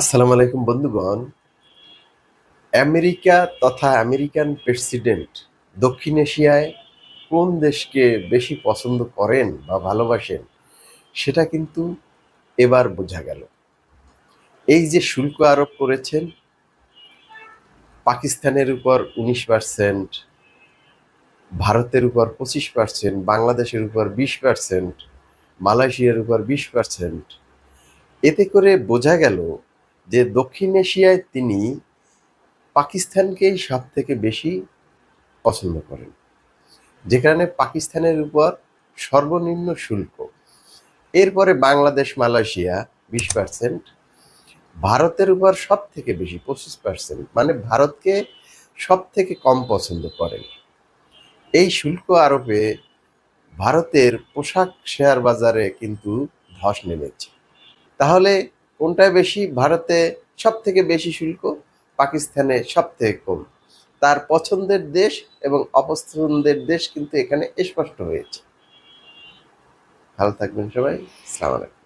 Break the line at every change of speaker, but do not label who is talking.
আসসালামু আলাইকুম বন্ধুগণ। আমেরিকা তথা আমেরিকান প্রেসিডেন্ট দক্ষিণ এশিয়ায় কোন দেশকে বেশি পছন্দ করেন বা ভালোবাসেন, সেটা কিন্তু এবার বোঝা গেল। এই যে শুল্ক আরোপ করেছেন, পাকিস্তানের উপর উনিশ পার্সেন্ট ভারতের উপর পঁচিশ পার্সেন্ট বাংলাদেশের উপর বিশ পার্সেন্ট মালয়েশিয়ার উপর বিশ পার্সেন্ট এতে করে বোঝা গেল যে দক্ষিণ এশিয়ায় তিনি পাকিস্তানকেই সব থেকে বেশি পছন্দ করেন, যে কারণে পাকিস্তানের উপর সর্বনিম্ন শুল্ক। এরপরে বাংলাদেশ, মালয়েশিয়া বিশ পার্সেন্ট ভারতের উপর সব থেকে বেশি, পঁচিশ পার্সেন্ট মানে ভারতকে সব থেকে কম পছন্দ করেন। এই শুল্ক আরোপে ভারতের পোশাক শেয়ার বাজারে কিন্তু ধস নেমেছে। তাহলে কোনটায় বেশি? ভারতে সব থেকে বেশি শুল্ক, পাকিস্তানে সব থেকে কম। তার পছন্দের দেশ এবং অপছন্দের দেশ কিন্তু এখানে স্পষ্ট হয়েছে। ভালো থাকবেন সবাই। আলাইকুম।